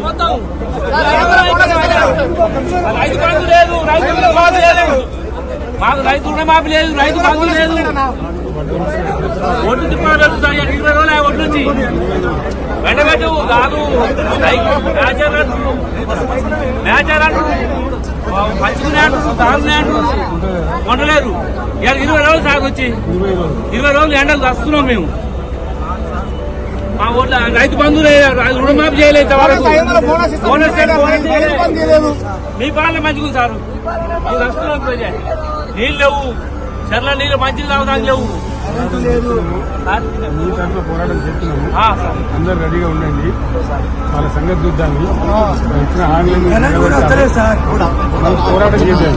మొత్తం. రైతు బంధు లేదు రైతు రుణమాఫీ లేదు. మాకు రైతు రుణమాఫీ లేదు రైతు బంధు లేదు. ఒడ్డు తిప్పాలి ఇరవై రోజులు ఒడ్డు నుంచి వెంటబెట్టు కాదు. మ్యాచర్ అంటారు మ్యాచర్ అంటారు పంచుకునే అంటారు వండలేరు ఇరవై రోజులు సాగు వచ్చి ఇరవై రోజులు ఎండలు వస్తున్నాం మేము. మా ఊళ్ళో రైతు బంధు లేదు రైతు రుణమాఫీ చేయలేదు. బోనస్. మీ పాలన మంచిగా సార్. మీరు నీళ్ళు లేవు. చెర్ల నీళ్ళు మంచిగా తాగుతానికి లేవు? మీ తరఫున పోరాటం చేస్తున్నాము. ఆ, సార్. అందరు రెడీగా ఉండండి. వాళ్ళ సంగతి చూద్దాము. ఇచ్చిన హామీలను పోరాటం చేద్దాం